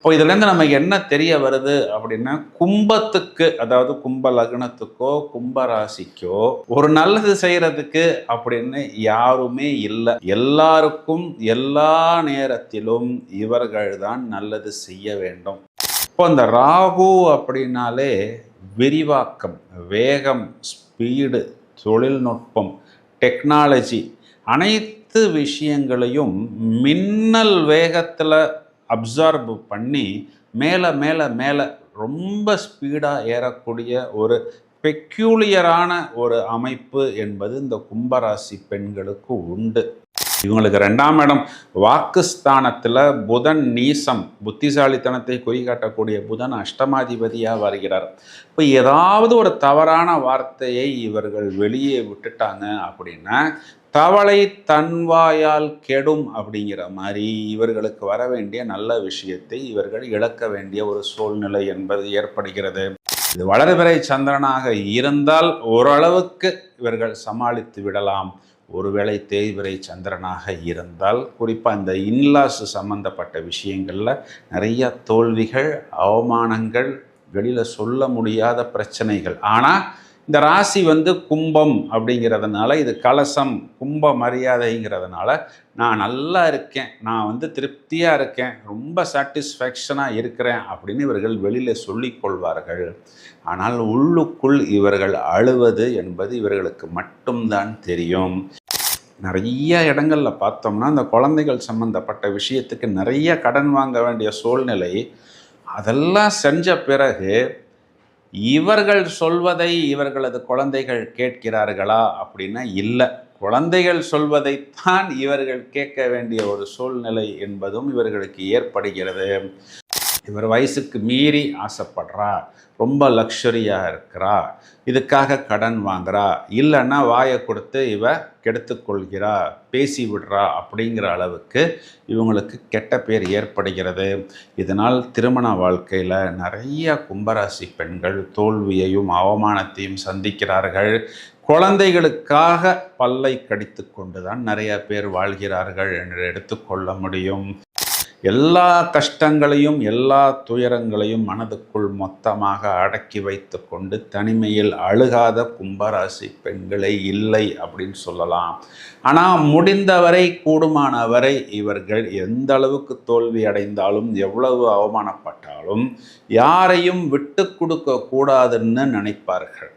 இப்போ இதுலேருந்து நமக்கு என்ன தெரிய வருது அப்படின்னா கும்பத்துக்கு அதாவது கும்ப லக்னத்துக்கோ கும்ப ராசிக்கோ ஒரு நல்லது செய்யறதுக்கு அப்படின்னு யாருமே இல்லை. எல்லாருக்கும் எல்லா நேரத்திலும் இவர்கள் தான் நல்லது செய்ய வேண்டும். இப்போ அந்த ராகு அப்படின்னாலே விரிவாக்கம் வேகம் ஸ்பீடு தொழில்நுட்பம் டெக்னாலஜி அனைத்து விஷயங்களையும் மின்னல் வேகத்தில் அப்சார்ப் பண்ணி மேலே மேலே மேலே ரொம்ப ஸ்பீடாக ஏறக்கூடிய ஒரு பெக்யூலியரான ஒரு அமைப்பு என்பது இந்த கும்பராசி பெண்களுக்கு உண்டு. இவங்களுக்கு ரெண்டாம் இடம் வாக்குஸ்தானத்தில் புதன் நீசம் புத்திசாலித்தனத்தை குறிகாட்டக்கூடிய புதன் அஷ்டமாதிபதியாக வருகிறார். இப்போ ஏதாவது ஒரு தவறான வார்த்தையை இவர்கள் வெளியே விட்டுட்டாங்க அப்படின்னா தவளை தன்வாயால் கெடும் அப்படிங்கிற மாதிரி இவர்களுக்கு வர வேண்டிய நல்ல விஷயத்தை இவர்கள் இழக்க வேண்டிய ஒரு சூழ்நிலை என்பது ஏற்படுகிறது. இது வளர்பிறை சந்திரனாக இருந்தால் ஓரளவுக்கு இவர்கள் சமாளித்து விடலாம். ஒருவேளை தேய்பிறை சந்திரனாக இருந்தால் குறிப்பாக இந்த இன்லாஸ் சம்பந்தப்பட்ட விஷயங்களில் நிறைய தோல்விகள் அவமானங்கள் வெளியில் சொல்ல முடியாத பிரச்சனைகள். ஆனால் இந்த ராசி வந்து கும்பம் அப்படிங்கிறதுனால இது கலசம் கும்ப மரியாதைங்கிறதுனால நான் நல்லா இருக்கேன் நான் வந்து திருப்தியாக இருக்கேன் ரொம்ப சாட்டிஸ்ஃபேக்ஷனாக இருக்கிறேன் அப்படின்னு இவர்கள் வெளியில் சொல்லிக்கொள்வார்கள் ஆனால் உள்ளுக்குள் இவர்கள் அழுவது என்பது இவர்களுக்கு மட்டும்தான் தெரியும். நிறைய இடங்களில் பார்த்தோம்னா இந்த குழந்தைகள் சம்மந்தப்பட்ட விஷயத்துக்கு நிறைய கடன் வாங்க வேண்டிய சூழ்நிலை அதெல்லாம் செஞ்ச பிறகு இவர்கள் சொல்வதை இவர்களது குழந்தைகள் கேட்கிறார்களா அப்படின்னா இல்லை. குழந்தைகள் சொல்வதைத்தான் இவர்கள் கேட்க வேண்டிய ஒரு சூழ்நிலை என்பதும் இவர்களுக்கு ஏற்படுகிறது. இவர் வயசுக்கு மீறி ஆசைப்படுறா ரொம்ப லக்ஷரியாக இருக்கிறா இதுக்காக கடன் வாங்குறா இல்லைன்னா வாயை கொடுத்து இவ கெடுத்துக்கொள்கிறா பேசி விடுறா அப்படிங்கிற அளவுக்கு இவங்களுக்கு கெட்ட பேர் ஏற்படுகிறது. இதனால் திருமண வாழ்க்கையில் நிறைய கும்பராசி பெண்கள் தோல்வியையும் அவமானத்தையும் சந்திக்கிறார்கள். குழந்தைகளுக்காக பல்லை கடித்து கொண்டுதான் நிறைய பேர் வாழ்கிறார்கள் என்று எடுத்துக்கொள்ள முடியும். எல்லா கஷ்டங்களையும் எல்லா துயரங்களையும் மனதுக்குள் மொத்தமாக அடக்கி வைத்து கொண்டு தனிமையில் அழுகாத கும்பராசி பெண்களே இல்லை அப்படின்னு சொல்லலாம். ஆனால் முடிந்தவரை கூடுமானவரை இவர்கள் எந்த அளவுக்கு தோல்வி அடைந்தாலும் எவ்வளவு அவமானப்பட்டாலும் யாரையும் விட்டு கொடுக்க கூடாதுன்னு நினைப்பார்கள்.